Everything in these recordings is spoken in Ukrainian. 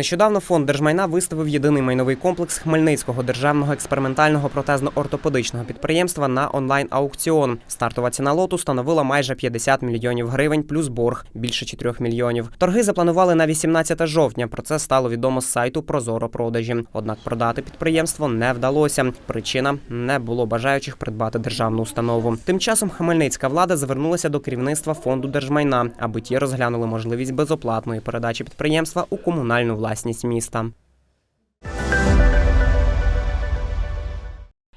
Нещодавно фонд держмайна виставив єдиний майновий комплекс Хмельницького державного експериментального протезно-ортопедичного підприємства на онлайн-аукціон. Стартова ціна лоту становила майже 50 мільйонів гривень плюс борг більше 4 мільйонів. Торги запланували на 18 жовтня. Про це стало відомо з сайту Прозоро продажі. Однак продати підприємство не вдалося. Причина не було бажаючих придбати державну установу. Тим часом хмельницька влада звернулася до керівництва фонду держмайна, аби ті розглянули можливість безоплатної передачі підприємства у комунальну власність міста.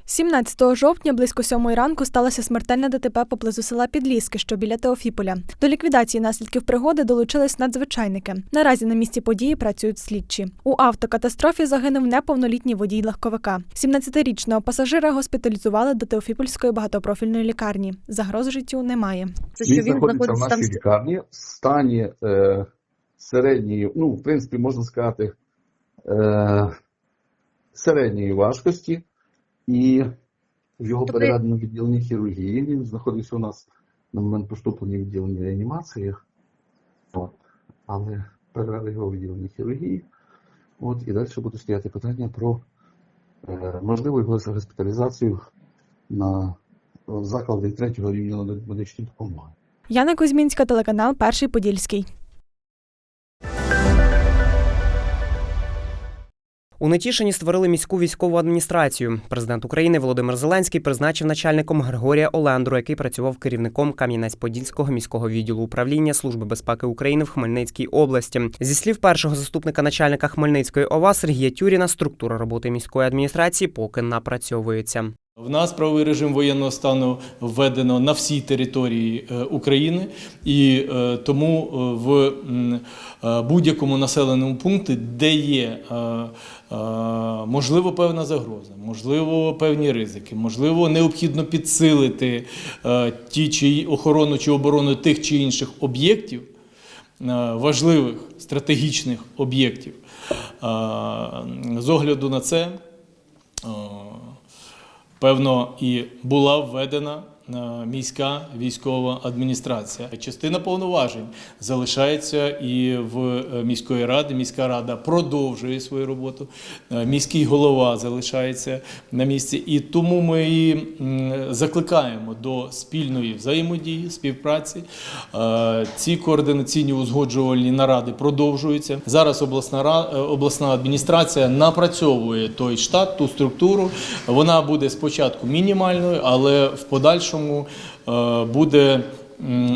17 жовтня близько сьомої ранку сталося смертельне ДТП поблизу села Підліски, що біля Теофіполя. До ліквідації наслідків пригоди долучились надзвичайники. Наразі на місці події працюють слідчі. У автокатастрофі загинув неповнолітній водій легковика. 17-річного пасажира госпіталізували до Теофіпольської багатопрофільної лікарні. Загроз життю немає. Це що він, знаходиться в нашій там. лікарні в стані е, середньої, ну, в принципі, можна сказати, е, середньої важкості, і в його Тобто- переведено відділення хірургії. Він знаходився у нас на момент поступлення відділення реанімації, от, але перевели його відділення хірургії. От, і далі буде стояти питання про е, можливу його госпіталізацію на заклади третього рівня медичної допомоги. Яна Кузьмінська, телеканал Перший Подільський. У Нетішині створили міську військову адміністрацію. Президент України Володимир Зеленський призначив начальником Григорія Олендру, який працював керівником Кам'янець-Подільського міського відділу управління Служби безпеки України в Хмельницькій області. Зі слів першого заступника начальника Хмельницької ОВА Сергія Тюріна, структура роботи міської адміністрації поки напрацьовується. В нас правовий режим воєнного стану введено на всій території е, України, і е, тому е, в будь-якому населеному пункті, де є можливо певна загроза, можливо певні ризики, можливо, необхідно підсилити ті чи охорону чи оборону тих чи інших об'єктів, важливих стратегічних об'єктів. З огляду на це. Певно, і була введена міська військова адміністрація. Частина повноважень залишається і в е, міської ради. Міська рада продовжує свою роботу. Е, Міський голова залишається на місці. І тому ми і закликаємо до спільної взаємодії, співпраці. Е, Ці координаційні узгоджувальні наради продовжуються. Зараз обласна е, обласна адміністрація напрацьовує той штат, ту структуру. Вона буде спочатку мінімальною, але в подальшому е, буде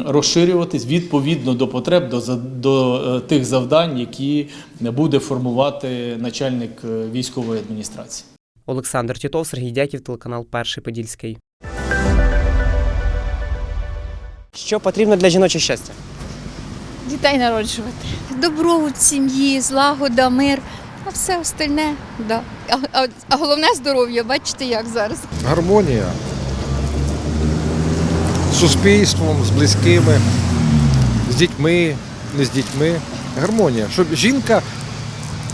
розширюватись відповідно до потреб, до, за- до е, тих завдань, які буде формувати начальник е, військової адміністрації. Олександр Тітов, Сергій Дяків, телеканал Перший Подільський. Що потрібно для жіночого щастя? дітей народжувати. Добробут сім'ї, злагода, мир, а все остальне, да. А, а, а головне здоров'я, бачите, як зараз. гармонія суспільством, з близькими, з дітьми, не з дітьми. Гармонія. Щоб жінка,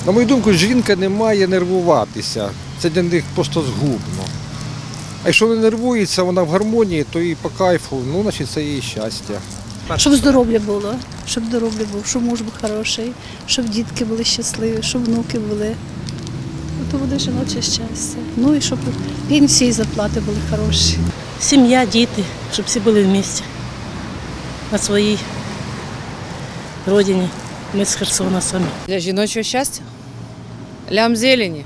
на мою думку, жінка не має нервуватися. Це для них просто згубно. А якщо не нервується, вона в гармонії, то і по кайфу, ну, значить, це її щастя. Щоб здоров'я було, щоб здоров'я було, щоб муж був хороший, щоб дітки були щасливі, щоб внуки були. Ну, То буде жіноче щастя. Ну і щоб пенсії і зарплати були хороші. Сім'я, діти, щоб всі були в місті на своїй родині. Ми з Херсона самі. Для жіночого щастя? Лям зелені.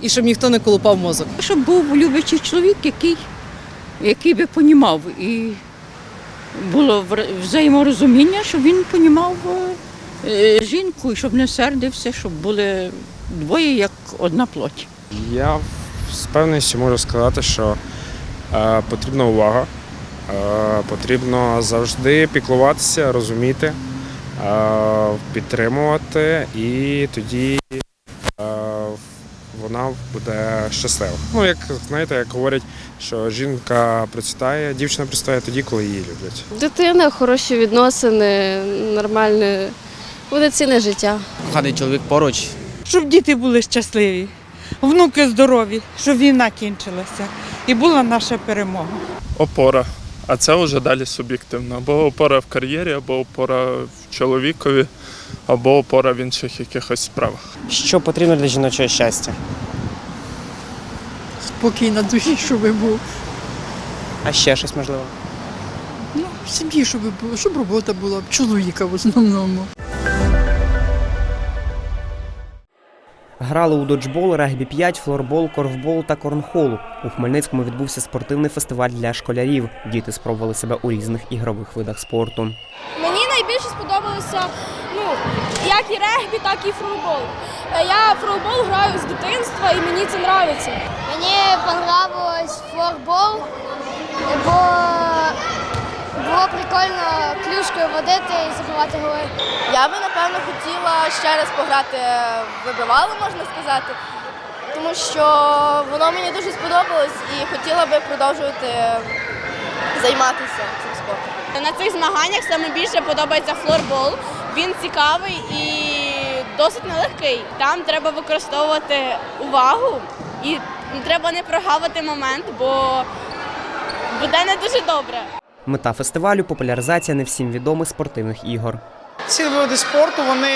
І щоб ніхто не колупав мозок. Щоб був люблячий чоловік, який, який би понімав. І було взаєморозуміння, щоб він понімав е, жінку, і щоб не сердився, щоб були двоє як одна плоть. Я з певністю можу сказати, що потрібна увага, е, потрібно завжди піклуватися, розуміти, е, підтримувати, і тоді е, вона буде щаслива. Ну, як знаєте, як говорять, що жінка процвітає, дівчина процвітає тоді, коли її люблять. Дитина, хороші відносини, нормальне, повноцінне життя. Коханий чоловік поруч. Щоб діти були щасливі, внуки здорові, щоб війна кінчилася і була наша перемога. Опора. А це вже далі суб'єктивно. Або опора в кар'єрі, або опора в чоловікові, або опора в інших якихось справах. Що потрібно для жіночого щастя? Спокій на душі, щоб був. А ще щось можливо? Ну, в сім'ї, щоб було, щоб робота була, чоловіка в основному. Грали у доджбол, регбі 5, флорбол, корфбол та корнхол. У Хмельницькому відбувся спортивний фестиваль для школярів. Діти спробували себе у різних ігрових видах спорту. Мені найбільше сподобалося, ну, як і регбі, так і футбол. Я футбол граю з дитинства і мені це подобається. Мені подобалось флорбол, бо було прикольно клюшкою водити і забивати голи. Я би напевно хотіла ще раз пограти в вибивало, можна сказати, тому що воно мені дуже сподобалось і хотіла би продовжувати займатися цим спортом. На цих змаганнях саме більше подобається флорбол. Він цікавий і досить нелегкий. Там треба використовувати увагу і треба не прогавити момент, бо буде не дуже добре. Мета фестивалю популяризація не всім відомих спортивних ігор. Ці види спорту вони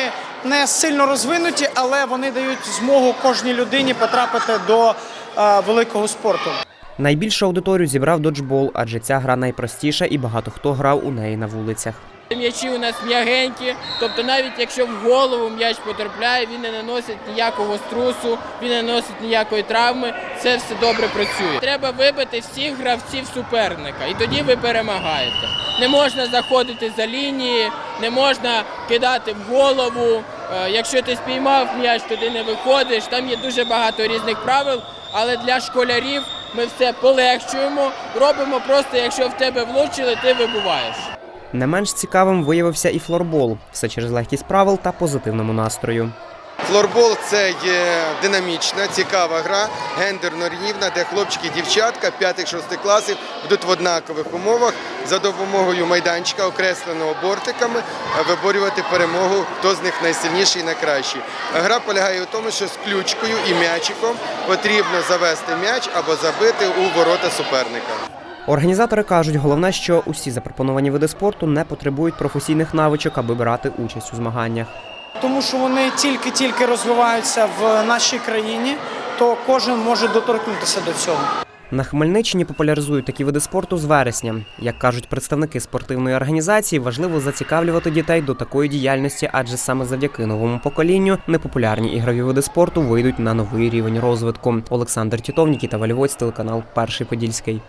не сильно розвинуті, але вони дають змогу кожній людині потрапити до е, великого спорту. Найбільшу аудиторію зібрав доджбол, адже ця гра найпростіша і багато хто грав у неї на вулицях. М'ячі у нас м'ягенькі, тобто навіть якщо в голову м'яч потрапляє, він не наносить ніякого струсу, він не наносить ніякої травми. Це все добре працює. Треба вибити всіх гравців суперника, і тоді ви перемагаєте. Не можна заходити за лінії, не можна кидати в голову. Е, Якщо ти спіймав м'яч, туди не виходиш. Там є дуже багато різних правил, але для школярів ми все полегшуємо. Робимо просто, якщо в тебе влучили, ти вибуваєш. Не менш цікавим виявився і флорбол, все через легкість правил та позитивному настрою. Флорбол це є динамічна, цікава гра, гендерно рівна, де хлопчики і дівчатка 5-6 класів будуть в однакових умовах за допомогою майданчика, окресленого бортиками, виборювати перемогу, хто з них найсильніший і найкращий. Гра полягає у тому, що з ключкою і м'ячиком потрібно завести м'яч або забити у ворота суперника. Організатори кажуть, головне, що усі запропоновані види спорту не потребують професійних навичок, аби брати участь у змаганнях. Тому що вони тільки-тільки розвиваються в нашій країні, то кожен може доторкнутися до цього. На Хмельниччині популяризують такі види спорту з вересня. Як кажуть представники спортивної організації, важливо зацікавлювати дітей до такої діяльності, адже саме завдяки новому поколінню непопулярні ігрові види спорту вийдуть на новий рівень розвитку. Олександр Тітов, Нікіта Вальвоць, телеканал Перший Подільський.